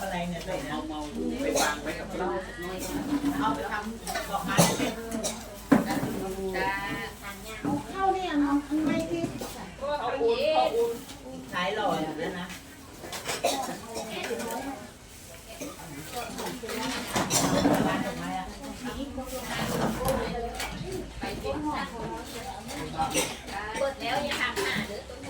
อะไรเนี่ยเลยนะเมาไปวางไว้กับเราเอาไปทำดอกไม้เป็นจ้าเอาเข้าเนี่ยเอาไม่ที่เอาอุ่นเอาอุ่นขายหล่ออยู่แล้วนะเปิดแล้วย่าทำหาเด้อต้น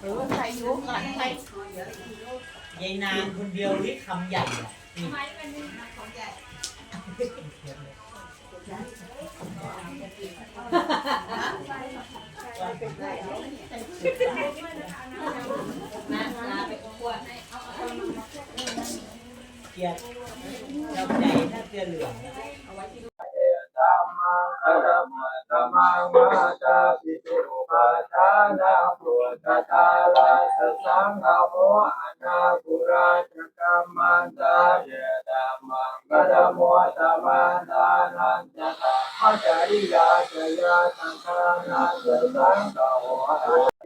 หรือว่าใส่ยุกใส่ยายนางคนเดียวที่คำใหญ่อะนี่นานาไปกวนให้ เกียรติเราใจถ้าเกลือเหลือง เอาไว้ที่ รมะธรรมังมาจาปิตุปาทานาปุตตะตาลาสสังฆโมอนาปุราชกัมมันตาเยธัมมังคารมะธรรมังทานันจะตามะจาริยาจยาสังฆานาสสังฆโมอา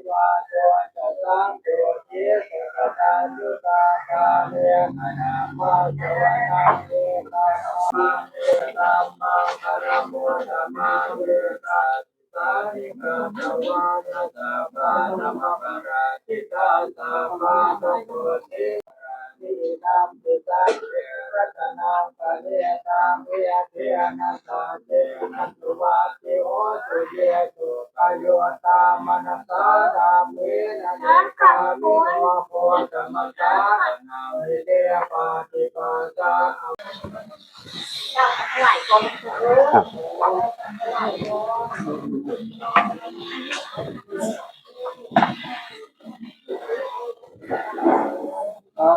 วาโตจะสังโฆเจสกตันตุตาคาเนนะนามาจว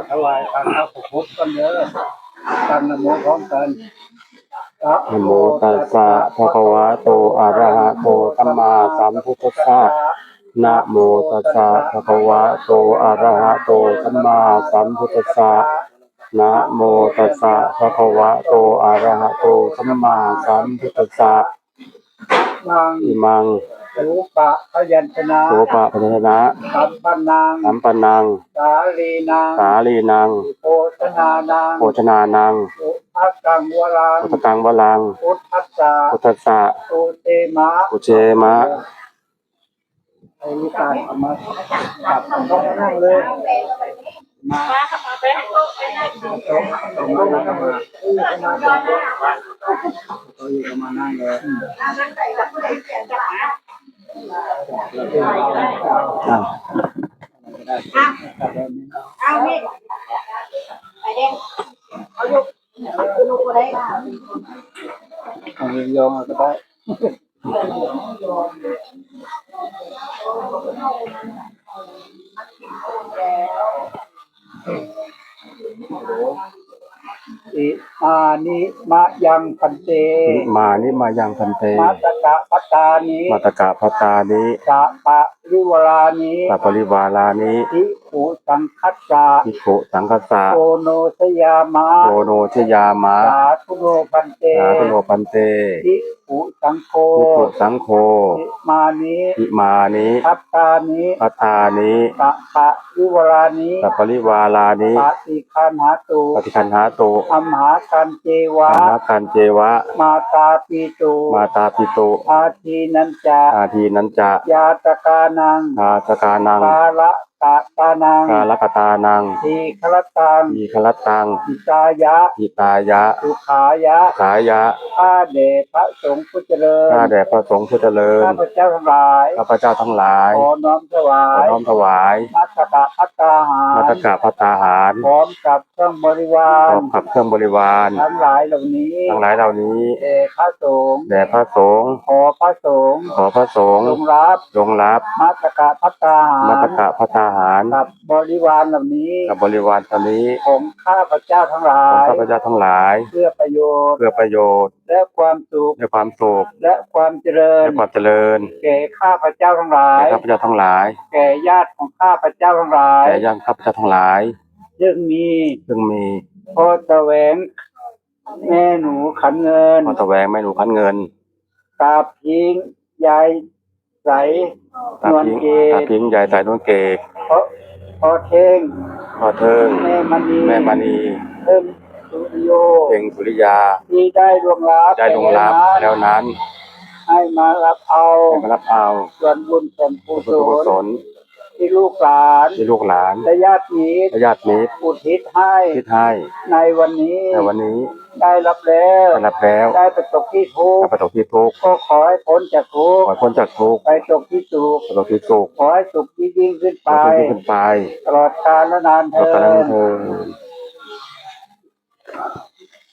ถวายการพระพุทธกันเยอะกันนโมพร้อมกันนะโมตัสสะภะคะวะโตอะระหะโตสัมมาสัมพุทธัสสะนะโมตัสสะภะคะวะโตอะระหะโตสัมมาสัมพุทธัสสะนะโมตัสสะภะคะวะโตอะระหะโตสัมมาสัมพุทธัสสะ นางอิมังรูปะพยัญชนะโสปะพัฒนะสัมปันนางสัมปนังสาลีนางสาลีนังโภชนานางโภชนานังสุภักกังวรังพุทธกังวลังพุทธัสสะพุทธัสสะโอเตมะอุเชมะไอ้ลูกการเอามาจับต้องนั่งเลย มาโต๊ะตรงนั้นมาอู้มาตรงนี้ตัวอยู่ก็มานั่งเลยอะเอานี่ไปเด้งเอายุกลูกอะไรเอาเรื่องยองก็ได้ อิมานิมะยังพันเตนิมานิมายังพันเตมัตตะปัตตานิมัตตกะพัตตานิสะปะริวรานิสัพปริวารานิทิ ขุสังคัสสะภิกขุสังคสะโกโนสยามะโกโนชยามะสาธุโนพันเตสาธุโนปันเตทิขุสังโฆภิกขุสังโฆอิมานิอิมานิพัตตานิพัตตานิสะปะริวรานิสัพปริวารานิปฏิคันหาตุปฏิคันหาตุอัมหากันเจวะ อานาคันเจวะ มาตาปีตุมาตาปิตุอาทีนันจาอาทีนันจะยาตกานังอาสกานัง กาละตะตานังกาลกตานังทีคลตังอีคลตังอิตายะอิตายะ สุขายะสายะ ข้าเดพระสงฆ์ผู้เจริญข้าแด่พระสงฆ์ผู้เจริญข้าพเจ้าทั้งหลายข้าพเจ้าทั้งหลาย ขอน้อมถวาขอยน้อมถวายมัสกะพัตตาหามัรตกะพัตตาหารพร้อมกับเครื่องบริวาพรร้อมกับเครื่องบริวาร ทั้งหลายเหล่านี้ทั้งหลายเหล่านี้เอพระสงฆ์แด่พระสงฆ์ขอพระสงฆ์ขอพระสงฆ์จงรับจงรับมัสกะพัตตาหารมัตกะพัตตาหารกับบริวารเหล่านี้ กับบริวารตอนนี้ของข้าพเจ้าทั้งหลาของย ข้าพเจ้าทั้งหลาย เพื่อประโยชน์ เพื่อประโยชน์ และความสุข และความสุขและความเจริญ และความเจริญแก่ข้าพเจ้าทั้งหลาแก่ย ข้าพเจ้าทั้งหลายแก่ญาติของข้าพเจ้าทั้งหลายแก่ย่างข้าพเจ้าทั้งหลายซึ่งมีซึ่งมีพ่อแสวงแม่หนูขันเงิน พอแสวงแม่หนูพันเงิน ตาพิงยาย ใสตานวลพิงเกตาศพิงยายสายนวลเกกพ่อพ่อเท่งพอเทิงแม่มณีแม่มณีเพิ่มสุริโยเพ่งสุริยาที่ได้ดวงรับได้ลงรับแล้วนั้น ให้มารับเอาให้มารับเอาส่วนบุญส่วนกุบุญศกุศลล ที่ลูกหลานที่ลูกหลานและญาติมิตรและญาติมิตรอุทิศให้ที่ให้ในวันนี้ในวันนี้ได้รับแล้วได้รับแล้วได้ประสบที่ทุกข้าข์พเจ้าที่ทุกข์ก็ขอให้พ้นจากทุกขอข์ให้พ้นจากทุกข์ไปตกที่สุขประสบที่สุขขอให้สุขที่ยิ่งขึ้นขไปอให้ขึ้นไปตลอดกาลและนานแล้วเทิก็นั้นนเธอ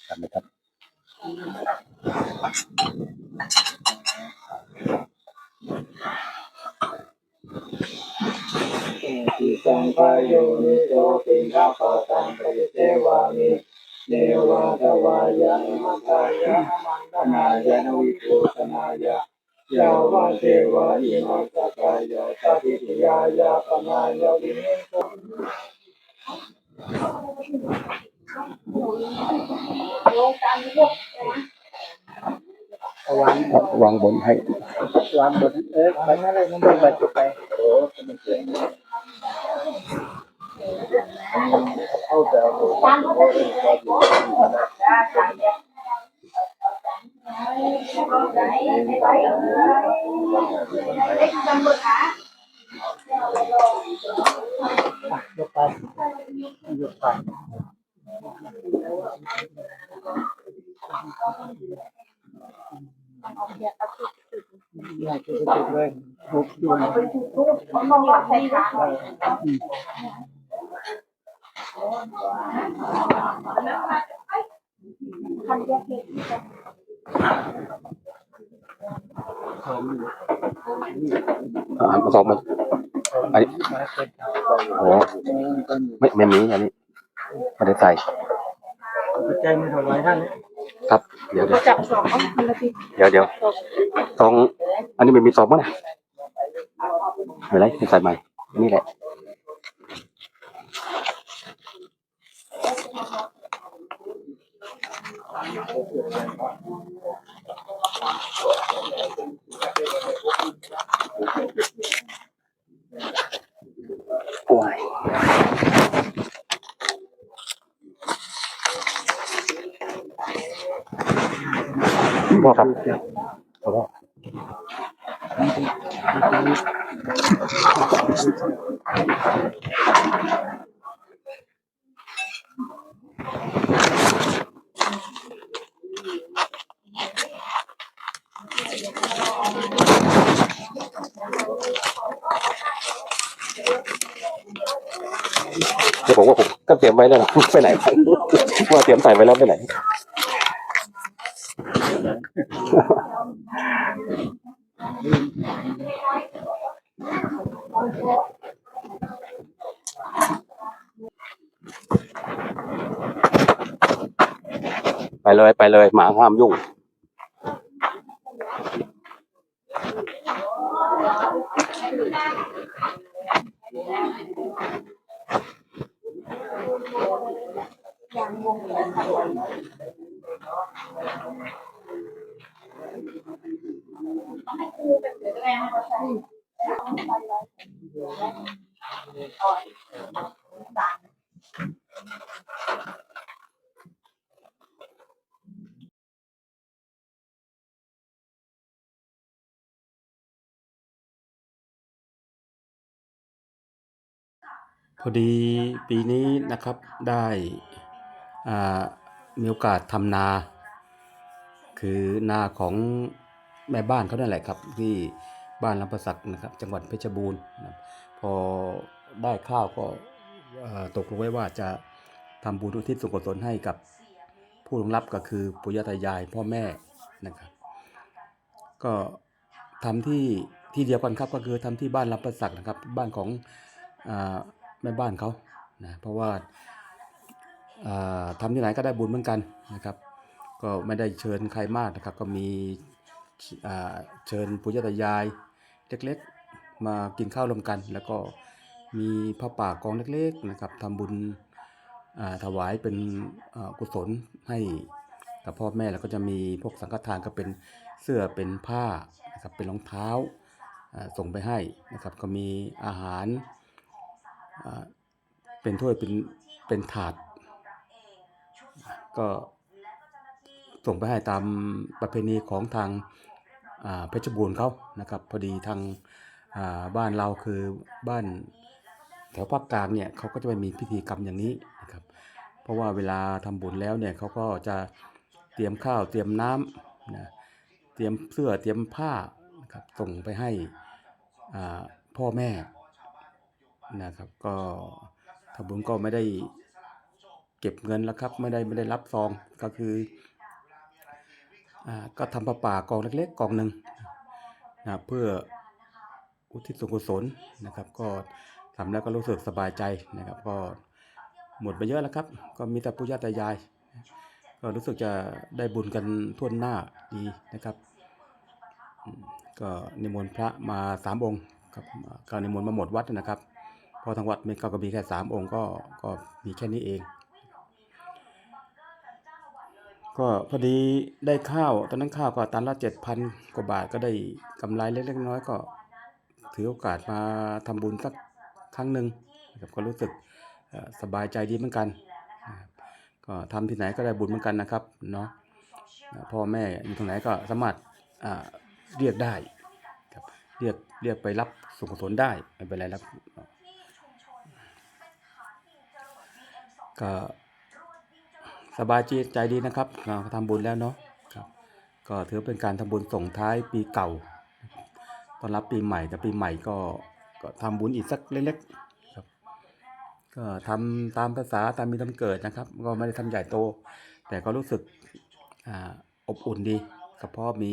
จำไหมครับ ที่สังขายโยนิโสติงข้าพตังปริเทวามิเนวาทวายะมังคายะมังคนายะนวิโภชนายะยาวาเทวาอิมัสสกายะสัพพิติยายะปนายะวินิโสวางวางบนให้ วางบนเอ๊ะไปนั่นเลยมันบนไปจุดไปโอ้มันเกิดเข้าแต่โอ้ยกไปยกไป อยากจะจุดเลยทุกดวงอ่ามาสองมันอันนี้โอ้ไม่ไม่มีอันนี้ไม่ได้ใส่ปัจจัยมันถวายท่านเนี่ย ครับ เดี๋ยวเดี๋ยวจับสองคนละทีเดี๋ยวเดี๋ยวสอง อันนี้มันมีสองมั้งนะไม่เป็นไรใส่ใหม่นี่แหละ พ่อครับพ่อเดี๋ยวผมว่าผมก็เตรียมไว้แล้วนะไปไหนว่าเตรียมใส่ไว้แล้วไปไหน ไปเลยไปเลยหมาห้ามยุ่ง พอดีปีนี้นะครับได้มีโอกาสทำนา คือนาของแม่บ้านเขานั่นแหละครับ ที่บ้านลำปะสักนะครับ จังหวัดเพชรบูรณ์พอได้ข้าวก็ตกลงไว้ว่าจะทำบุญอุทิศส่วนกุศลให้กับผู้ลงรับก็คือปู่ย่าตายายพ่อแม่นะครับ ก็ทำที่ที่เดียวกันครับก็คือทำที่บ้านลำปะสักนะครับ บ้านของอา แม่บ้านเขานะเพราะว่าอ่าทำที่ไหนก็ได้บุญเหมือนกันนะครับ ก็ไม่ได้เชิญใครมากนะครับ ก็มีอ่าเชิญปู่ย่าตายายเล็กๆ มากินข้าวรวมกัน แล้วก็มีผ้าป่ากองเล็กๆนะครับทำบุญอ่าถวายเป็นอ่ากุศลให้กับพ่อแม่แล้วก็จะมีพวกสังฆทานก็เป็นเสื้อเป็นผ้านะครับเป็นรองเท้าอ่าส่งไปให้นะครับก็มีอาหารอ่า เป็นถ้วยเป็นเป็นถาด ก็ส่งไปให้ตามประเพณีของทางเพชรบูรณ์เขานะครับ พอดีทางาบ้านเราคือบ้านแถวภาคกลางเนี่ยเขาก็จะไม่มีพิธีกรรมอย่างนี้นะครับ เพราะว่าเวลาทำบุญแล้วเนี่ยเขาก็จะเตรียมข้าวเตรียมน้ำนะเตรียมเสื้อเตรียมผ้านะครับส่งไปให้พ่อแม่ นะครับ ก็ทำบุญก็ไม่ได้เก็บเงินแล้วครับ ไม่ได้ไม่ได้รับซองก็คืออ่าก็ทำประป่ากองเล็กๆกองหนึ่งนะเพื่ออุทิศส่วนกุศลนะครับ ก็ทำแล้วก็รู้สึกสบายใจนะครับ ก็หมดไปเยอะแล้วครับ ก็มีแต่ปู่ย่าตายาย ก็รู้สึกจะได้บุญกันทั่วหน้าดีนะครับ ก็นิมนต์พระมาสามองค์ครับก็นิมนต์มาหมดวัดนะครับ พอทางวัดมีก็มีแค่สามองค์ก็ก็มีแค่นี้เอง ก็พอดีได้ข้าวตอนนั้นข้าวก็ตันละเจ็ดพันกว่าบาทก็ได้กำไรเล็กๆน้อยก็ถือโอกาสมาทำบุญสักครั้งหนึ่งนะครับก็รู้สึกสบายใจดีเหมือนกัน ก็ทำที่ไหนก็ได้บุญเหมือนกันนะครับเนาะพ่อแม่อยู่ตรงไหนก็สามารถเรียกได้ครับเรียกเรียกไปรับส่วนกุศลได้ไม่เป็นไรแล้ว ก็สบายใจดีนะครับเราทำบุญแล้วเนาะครับ ก็ถือเป็นการทำบุญส่งท้ายปีเก่าตอนรับปีใหม่แต่ปีใหม่ก็ก็ทำบุญอีกสักเล็กๆครับ ก็ทำตามภาษาตามมีตามเกิดนะครับ ก็ไม่ได้ทำใหญ่โต แต่ก็รู้สึกอ่าอบอุ่นดีกับพ่อมี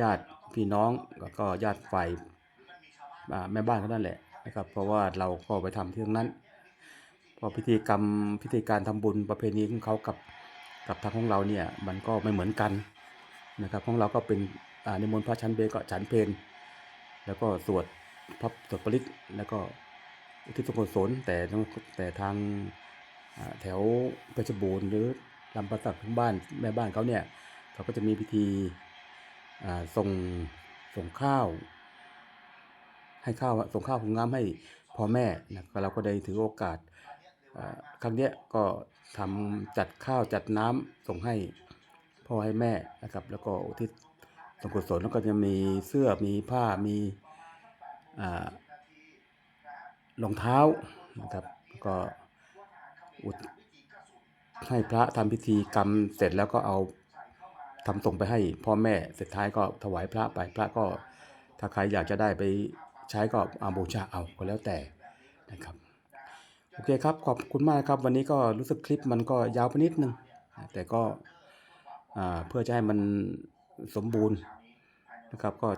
ญาติพี่น้องแล้วก็ญาติฝ่ายแม่บ้านเขานั่นแหละนะครับ เพราะว่าเราก็ไปทำที่ตรงนั้น เพอพิธีกรรมพิธีการทำบุญประเพณีของเขากับกับทางของเราเนี่ยมันก็ไม่เหมือนกันนะครับของเราก็เป็นนิมนต์พระชั้นเบก็ฉันเพลแล้วก็สวดพระสวดปริตแล้วก็อุทิศส่วนกุศลแต่ต้องแต่ทางแถวเพชรบูรณ์หรือลำปะสักของบ้านแม่บ้านเขาเนี่ยเขาก็จะมีพิธีส่งส่งข้าว ให้ข้าวส่งข้าวหุงน้ำให้พ่อแม่นะเราก็ได้ถือโอกาส ครั้งเนี้ยก็ทำจัดข้าวจัดน้ำส่งให้พ่อให้แม่นะครับ แล้วก็อุทิศส่วนกุศลแล้วก็จะมีเสื้อมีผ้ามีรองเท้านะครับ ก็อุดให้พระทำพิธีกรรมเสร็จแล้วก็เอาทำส่งไปให้พ่อแม่เสร็จท้ายก็ถวายพระไปพระก็ถ้าใครอยากจะได้ไปใช้ก็อาบูชาเอาก็แล้วแต่นะครับ อเคครับ ขอบคุณมากครับ วันนี้ก็รู้สึกคลิปมันก็ยาวไปนิดนึง แต่ก็เพื่อจะให้มันสมบูรณ์นะครับ ก็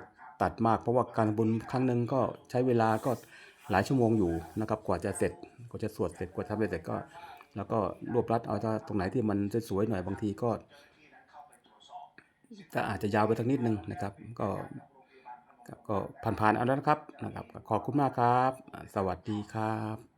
ตัดมากเพราะว่าการบุญครั้งหนึ่งก็ใช้เวลาก็หลายชั่วโมงอยู่นะครับ กว่าจะเสร็จกว่าจะสวดเสร็จกว่าทำเสร็จก็ แล้วก็รวบรัดเอาถ้าตรงไหนที่มันสวยๆหน่อยบางทีก็ก็อาจจะยาวไปสักนิดนึงนะครับ ก็ก็ผ่านๆเอาแล้วนะครับนะครับ ขอบคุณมากครับ สวัสดีครับ